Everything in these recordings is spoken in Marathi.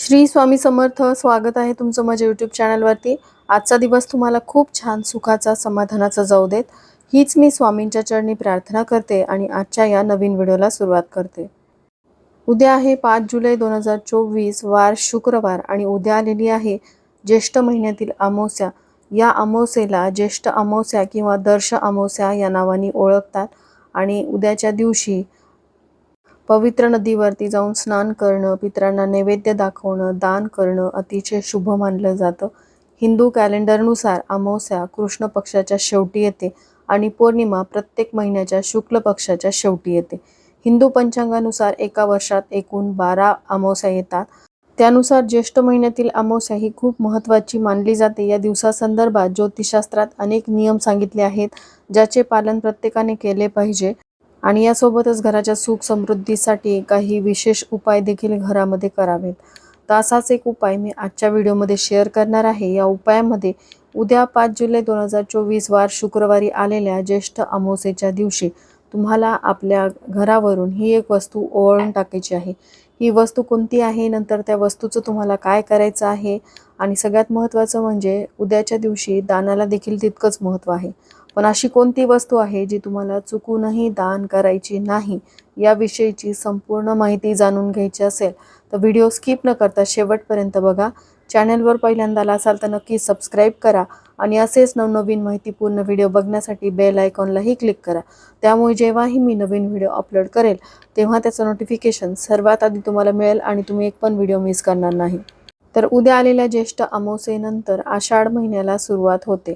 श्री स्वामी समर्थ स्वागत आहे तुमचं माझ्या यूट्यूब चॅनलवरती आजचा दिवस तुम्हाला खूप छान सुखाचा समाधानाचा जाऊ देत. हीच मी स्वामींच्या चरणी प्रार्थना करते आणि आजच्या या नवीन व्हिडिओला सुरुवात करते. उद्या आहे पाच जुलै दोन हजार चोवीस वार शुक्रवार आणि उद्या आलेली आहे ज्येष्ठ महिन्यातील अमावस्या. या अमावस्येला ज्येष्ठ अमावस्या किंवा दर्श अमावस्या या नावाने ओळखतात आणि उद्याच्या दिवशी पवित्र नदीवरती जाऊन स्नान करणं पितरांना नैवेद्य दाखवणं दान करणं अतिशय शुभ मानलं जातं. हिंदू कॅलेंडरनुसार अमावस्या कृष्ण पक्षाच्या शेवटी येते आणि पौर्णिमा प्रत्येक महिन्याच्या शुक्ल पक्षाच्या शेवटी येते. हिंदू पंचांगानुसार एका वर्षात एकूण बारा अमावस्या येतात. त्यानुसार ज्येष्ठ महिन्यातील अमावस्या ही खूप महत्त्वाची मानली जाते. या दिवसासंदर्भात ज्योतिषशास्त्रात अनेक नियम सांगितले आहेत ज्याचे पालन प्रत्येकाने केले पाहिजे. आणि यासोबतच घराच्या सुख समृद्धीसाठी काही विशेष उपाय देखील घरामध्ये करावेत. तर असाच एक उपाय मी आजच्या व्हिडिओमध्ये शेअर करणार आहे. या उपायामध्ये उद्या पाच जुलै दोन हजार चोवीस वार शुक्रवारी आलेल्या ज्येष्ठ अमावस्येच्या दिवशी तुम्हाला आपल्या घरावरून ही एक वस्तू ओवाळून टाकायची आहे. ही वस्तू कोणती आहे? नंतर त्या वस्तूचं तुम्हाला काय करायचं आहे? आणि सगळ्यात महत्त्वाचं म्हणजे उद्याच्या दिवशी दानाला देखील तितकंच महत्त्व आहे. पण अशी कोणती वस्तू आहे जी तुम्हाला चुकूनही दान करायची नाही? याविषयीची संपूर्ण माहिती जाणून घ्यायची असेल तर व्हिडिओ स्किप न करता शेवटपर्यंत बघा. चॅनलवर पहिल्यांदाला असाल तर नक्की सबस्क्राईब करा आणि असेच नवनवीन माहितीपूर्ण व्हिडिओ बघण्यासाठी बेल आयकॉनलाही क्लिक करा. त्यामुळे जेव्हाही मी नवीन व्हिडिओ अपलोड करेल तेव्हा त्याचं नोटिफिकेशन सर्वात आधी तुम्हाला मिळेल आणि तुम्ही एक पण व्हिडिओ मिस करणार नाही. तर उद्या आलेल्या ज्येष्ठ अमावस्येनंतर आषाढ महिन्याला सुरुवात होते.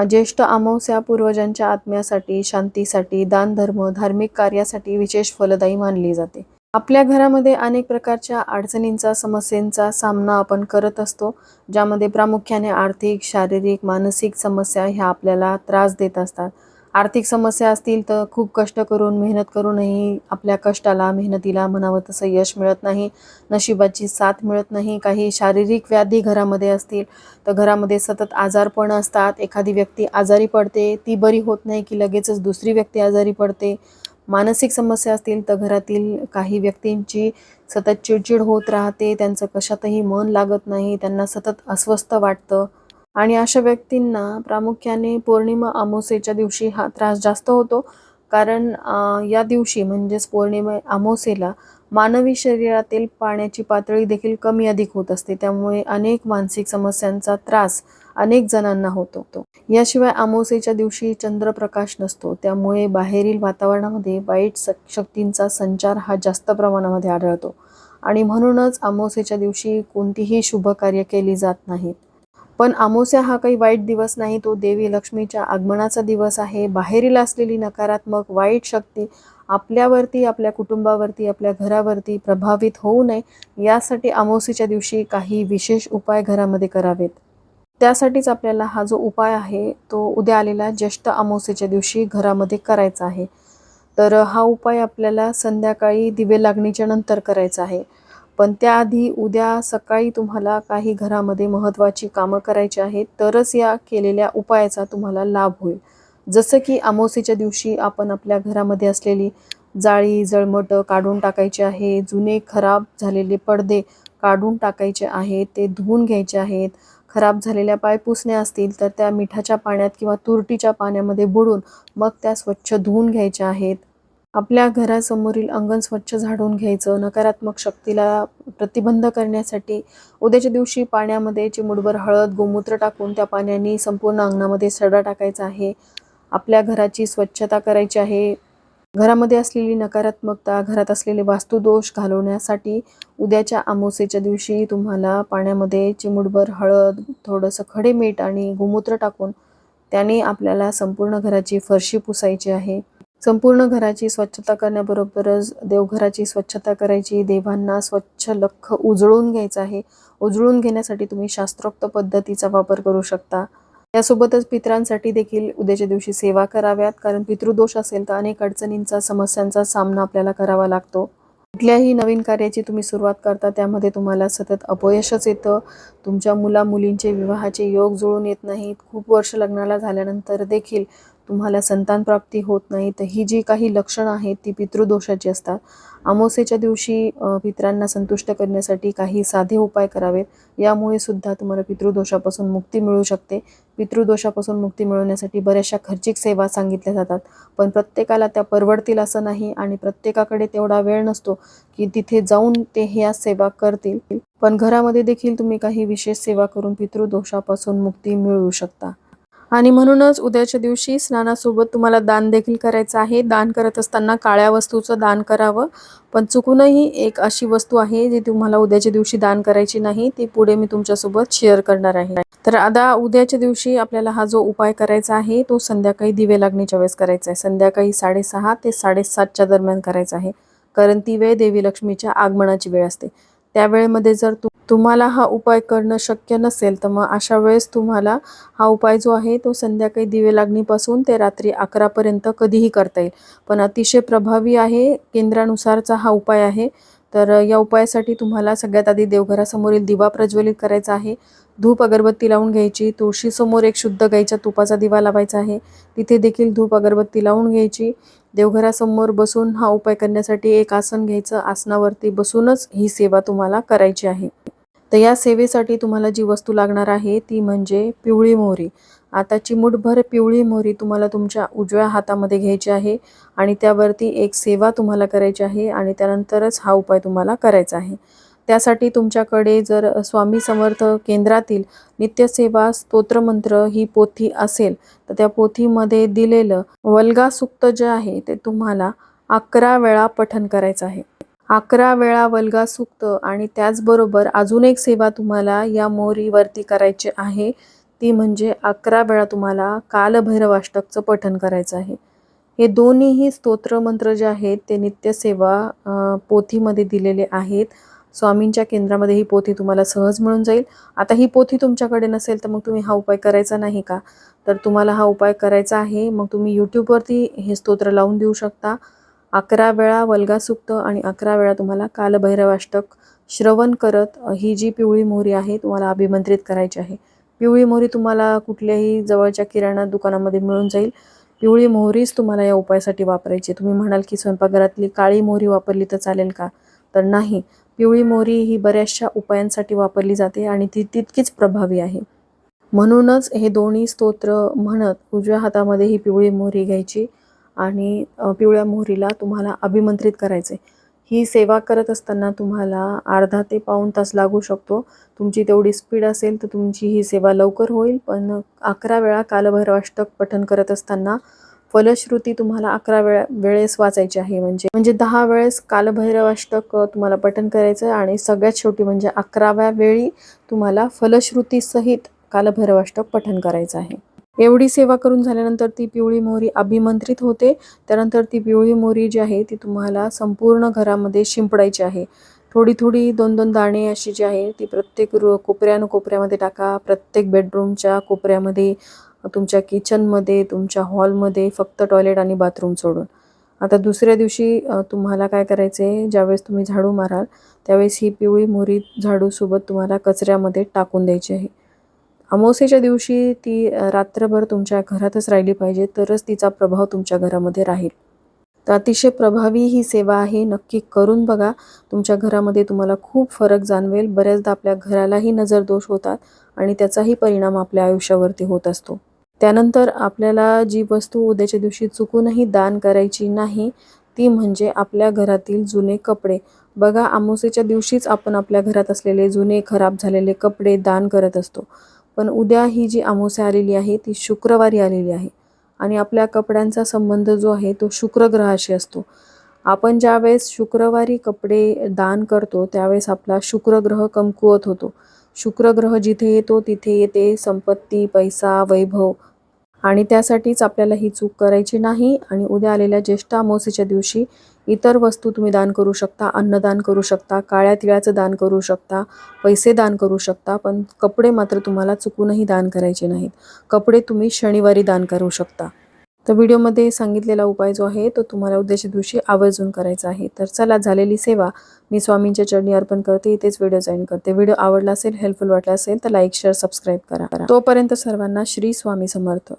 ज्येष्ठ अमावस्या पूर्वजांच्या आत्म्यासाठी शांतीसाठी दानधर्म धार्मिक कार्यासाठी विशेष फलदायी मानली जाते. आपल्या घरामध्ये अनेक प्रकारच्या अडचणींचा समस्यांचा सामना आपण करत असतो ज्यामध्ये प्रामुख्याने आर्थिक शारीरिक मानसिक समस्या ह्या आपल्याला त्रास देत असतात. आर्थिक समस्या असतील तर खूप कष्ट करून मेहनत करूनही आपल्या कष्टाला मेहनतीला म्हणावं तसं यश मिळत नाही. नशिबाची साथ मिळत नाही. काही शारीरिक व्याधी घरामध्ये असतील तर घरामध्ये सतत आजारपण असतात. एखादी व्यक्ती आजारी पडते ती बरी होत नाही की लगेचच दुसरी व्यक्ती आजारी पडते. मानसिक समस्या असतील तर घरातील काही व्यक्तींची सतत चिडचिड होत राहते. त्यांचं कशातही मन लागत नाही. त्यांना सतत अस्वस्थ वाटतं. आणि अशा व्यक्तींना प्रामुख्याने पौर्णिमा अमावस्येच्या दिवशी हा त्रास जास्त होतो. कारण या दिवशी म्हणजेच पौर्णिमा अमावस्येला मानवी शरीरातील पाण्याची पातळी देखील कमी अधिक होत असते. त्यामुळे अनेक मानसिक समस्यांचा त्रास अनेक जणांना होतो. याशिवाय अमावस्येच्या दिवशी चंद्रप्रकाश नसतो. त्यामुळे बाहेरील वातावरणामध्ये वाईट स- शक्तींचा संचार हा जास्त प्रमाणामध्ये आढळतो. आणि म्हणूनच अमावस्येच्या दिवशी कोणतीही शुभ कार्य केली जात नाहीत. पण अमावस्या हा काही वाईट दिवस नाही तो देवी लक्ष्मीच्या आगमनाचा दिवस आहे. बाहेरील असलेली नकारात्मक वाईट शक्ती आपल्यावरती आपल्या कुटुंबावरती आपल्या घरावरती प्रभावित होऊ नये यासाठी अमावस्येच्या दिवशी काही विशेष उपाय घरामध्ये करावेत. त्यासाठीच आपल्याला हा जो उपाय आहे तो उद्या आलेला ज्येष्ठ अमावस्येच्या दिवशी घरामध्ये करायचा आहे. तर हा उपाय आपल्याला संध्याकाळी दिवे लागणीच्या नंतर करायचा आहे. पण त्याआधी उद्या सकाळी तुम्हाला काही घरामध्ये महत्त्वाची कामं करायची आहेत तरच या केलेल्या उपायाचा तुम्हाला लाभ होईल. जसं की अमावस्येच्या दिवशी आपण आपल्या घरामध्ये असलेली जाळी जळमटं काढून टाकायची आहे जुने खराब झालेले पडदे काढून टाकायचे आहेत ते धुवून घ्यायचे आहेत. खराब झालेल्या पायपुसण्या असतील तर त्या मिठाच्या पाण्यात किंवा तुरटीच्या पाण्यामध्ये बुडून मग त्या स्वच्छ धुवून घ्यायच्या आहेत. आपल्या घरासमोरील अंगण स्वच्छ झाडून घ्यायचं नकारात्मक शक्तीला प्रतिबंध करण्यासाठी उद्याच्या दिवशी पाण्यामध्ये चिमुडभर हळद गोमूत्र टाकून त्या पाण्याने संपूर्ण अंगणामध्ये सडा टाकायचा आहे. आपल्या घराची स्वच्छता करायची आहे. घरामध्ये असलेली नकारात्मकता घरात असलेले वास्तुदोष घालवण्यासाठी उद्याच्या आमोसेच्या दिवशी तुम्हाला पाण्यामध्ये चिमुडभर हळद थोडंसं खडे मीठ आणि गोमूत्र टाकून त्याने आपल्याला संपूर्ण घराची फरशी पुसायची आहे. संपूर्ण घराची स्वच्छता करण्याबरोबरच देवघराची स्वच्छता करायची देवांना स्वच्छ लख्ख उजळून घ्यायचं आहे. उजळून घेण्यासाठी तुम्ही शास्त्रोक्त पद्धतीचा वापर करू शकता. यासोबतच पितरांसाठी देखील उद्याच्या दिवशी सेवा कराव्यात कारण पितृदोष असेल तर अनेक अडचणींचा समस्यांचा सामना आपल्याला करावा लागतो. कुठल्याही नवीन कार्याची तुम्ही सुरुवात करता त्यामध्ये तुम्हाला सतत अपयशच येतं. तुमच्या मुला मुलींचे विवाहाचे योग जुळून येत नाहीत. खूप वर्ष लग्नाला झाल्यानंतर देखील तुम्हाला संतान प्राप्ती होत नाही तर ही जी काही लक्षणं आहेत ती पितृदोषाची असतात. अमावस्येच्या दिवशी पित्रांना पितरांना संतुष्ट करण्यासाठी काही साधे उपाय करावेत. यामुळे सुद्धा तुम्हाला पितृदोषापासून मुक्ती मिळू शकते. पितृदोषापासून मुक्ती मिळवण्यासाठी बऱ्याचशा खर्चिक सेवा सांगितल्या जातात. पण प्रत्येकाला त्या परवडतील असं नाही आणि प्रत्येकाकडे तेवढा वेळ नसतो की तिथे जाऊन ते ह्या सेवा करतील. पण घरामध्ये देखील तुम्ही काही विशेष सेवा करून पितृदोषापासून मुक्ती मिळवू शकता. आणि म्हणूनच उद्याच्या दिवशी स्नानासोबत तुम्हाला दान देखील करायचं आहे. दान करत असताना काळ्या वस्तूचं दान करावं. पण चुकूनही एक अशी वस्तू आहे जी तुम्हाला उद्याच्या दिवशी दान करायची नाही. ती पुढे मी तुमच्यासोबत शेअर करणार आहे. तर आता उद्याच्या दिवशी आपल्याला हा जो उपाय करायचा आहे तो संध्याकाळी दिवे लागण्याच्या वेळेस करायचा आहे. संध्याकाळी साडेसहा ते साडेसातच्या दरम्यान करायचा आहे. कारण ती वेळ देवी लक्ष्मीच्या आगमनाची वेळ असते. त्या वेळेमध्ये जर तु तुम्हाला हा उपाय करणं शक्य नसेल तर मग अशा वेळेस तुम्हाला हा उपाय जो आहे तो संध्याकाळी दिवे लागणीपासून ते रात्री अकरापर्यंत कधीही करता येईल. पण अतिशय प्रभावी आहे केंद्रानुसारचा हा उपाय आहे. तर या उपायासाठी तुम्हाला सगळ्यात आधी देवघरासमोरील दिवा प्रज्वलित करायचा आहे. धूप अगरबत्ती लावून घ्यायची. तुळशीसमोर एक शुद्ध गाईच्या तुपाचा दिवा लावायचा आहे. तिथे देखील धूप अगरबत्ती लावून घ्यायची. देवघरासमोर बसून हा उपाय करण्यासाठी एक आसन घ्यायचं. आसनावरती बसूनच ही सेवा तुम्हाला करायची आहे. तर या सेवेसाठी तुम्हाला जी वस्तू लागणार आहे ती म्हणजे पिवळी मोहरी. आता चिमूटभर पिवळी मोहरी तुम्हाला तुमच्या उजव्या हातामध्ये घ्यायची आहे आणि त्यावरती एक सेवा तुम्हाला करायची आहे आणि त्यानंतरच हा उपाय तुम्हाला करायचा आहे. त्यासाठी तुमच्याकडे जर स्वामी समर्थ केंद्रातील नित्यसेवा स्तोत्रमंत्र ही पोथी असेल तर त्या पोथीमध्ये दिलेलं वल्गा सुक्त जे आहे ते तुम्हाला अकरा वेळा पठन करायचं आहे. अकरा वेळा वल्गा सुक्त आणि त्याचबरोबर अजून एक सेवा तुम्हाला या मोरीवरती करायची आहे ती म्हणजे अकरा वेळा तुम्हाला कालभैरवाष्टकचं पठन करायचं आहे. हे दोन्हीही स्तोत्रमंत्र जे आहेत ते नित्यसेवा पोथीमध्ये दिलेले आहेत. स्वामींच्या केंद्रामध्ये ही पोथी तुम्हाला सहज मिळून जाईल. आता ही पोथी तुमच्याकडे नसेल तर मग तुम्ही हा उपाय करायचा नाही का? तर तुम्हाला हा उपाय करायचा आहे. मग तुम्ही यूट्यूबवरती हे स्तोत्र लावून देऊ शकता. अकरा वेळा वल्गासुक्त आणि अकरा वेळा तुम्हाला कालभैरवाष्टक श्रवण करत ही जी पिवळी मोहरी आहे तुम्हाला अभिमंत्रित करायची आहे. पिवळी मोहरी तुम्हाला कुठल्याही जवळच्या किराणा दुकानामध्ये मिळून जाईल. पिवळी मोहरीच तुम्हाला या उपायासाठी वापरायची आहे. तुम्ही म्हणाल की स्वयंपाकघरातली काळी मोहरी वापरली तर चालेल का? तर नाही. पिवळी मोहरी ही बऱ्याचशा उपायांसाठी वापरली जाते आणि ती तितकीच प्रभावी आहे. म्हणूनच हे दोन्ही स्तोत्र म्हणत उजव्या हातामध्ये ही पिवळी मोहरी घ्यायची आणि पिवळ्या मोहरीला तुम्हाला अभिमंत्रित करायचे ही सेवा करत असताना तुम्हाला अर्धा ते पाऊण तास लागू शकतो. तुमची तेवढी स्पीड असेल तर तुमची ही सेवा लवकर होईल. पण अकरा वेळा कालभैरवाष्टक पठन करत असताना फलश्रुती तुम्हाला अकरा वेळा वेळेस वाचायची आहे. म्हणजे म्हणजे दहा वेळेस कालभैरवाष्टक तुम्हाला पठन करायचं आहे आणि सगळ्यात शेवटी म्हणजे अकराव्या वेळी तुम्हाला फलश्रुतीसहित कालभैरवाष्टक पठन करायचं आहे. एवढी सेवा करून झाल्यानंतर ती पिवळी मोहरी अभिमंत्रित होते. त्यानंतर ती पिवळी मोहरी जी आहे ती तुम्हाला संपूर्ण घरामध्ये शिंपडायची आहे. थोडी थोडी दोन दोन दाणे अशी जी आहे ती प्रत्येक रु कोपऱ्यानं कोपऱ्यामध्ये टाका. प्रत्येक बेडरूमच्या कोपऱ्यामध्ये तुमच्या किचनमध्ये तुमच्या हॉलमध्ये फक्त टॉयलेट आणि बाथरूम सोडून. आता दुसऱ्या दिवशी तुम्हाला काय करायचं आहे ज्यावेळेस तुम्ही झाडू माराल त्यावेळेस ही पिवळी मोहरी झाडूसोबत तुम्हाला कचऱ्यामध्ये टाकून द्यायची आहे. अमावस्येच्या दिवशी ती रात्रभर तुमच्या घरातच राहिली पाहिजे तरच तिचा प्रभाव तुमच्या घरामध्ये राहील. तर अतिशय प्रभावी ही सेवा आहे नक्की करून बघा. तुमच्या घरामध्ये तुम्हाला खूप फरक जाणवेल. बऱ्याचदा आपल्या घरालाही नजर दोष होतात आणि त्याचाही परिणाम आपल्या आयुष्यावरती होत असतो. त्यानंतर आपल्याला जी वस्तू उद्याच्या दिवशी चुकूनही दान करायची नाही ती म्हणजे आपल्या घरातील जुने कपडे. बघा आमोसेच्या दिवशीच आपण आपल्या घरात असलेले जुने खराब झालेले कपडे दान करत असतो. पण उद्या ही जी आमोसे आलेली आहे ती शुक्रवारी आलेली आहे. आणि आपल्या कपड्यांचा संबंध जो आहे तो शुक्रग्रहाशी असतो. आपण ज्यावेळेस शुक्रवारी कपडे दान करतो त्यावेळेस आपला शुक्रग्रह कमकुवत होतो. शुक्रग्रह जिथे येतो तिथे येते संपत्ती पैसा वैभव आणि त्यासाठीच आपल्याला ही चूक करायची नाही आणि उद्या आलेल्या ज्येष्ठ अमावस्येच्या दिवशी इतर वस्तू तुम्ही दान करू शकता अन्नदान करू शकता काळ्या तिळाचं दान करू शकता पैसे दान करू शकता पण कपडे मात्र तुम्हाला चुकूनही दान करायचे नाहीत. कपडे तुम्ही शनिवारी दान करू शकता. तर व्हिडिओमध्ये सांगितलेला उपाय जो आहे तो तुम्हाला उद्याच्या दिवशी आवर्जून करायचा आहे. तर चला झालेली सेवा मी स्वामींच्या चरणी अर्पण करते इथेच व्हिडिओ जॉईन करते. व्हिडिओ आवडला असेल हेल्पफुल वाटला असेल तर लाईक शेअर सबस्क्राईब करा. तोपर्यंत सर्वांना श्री स्वामी समर्थ.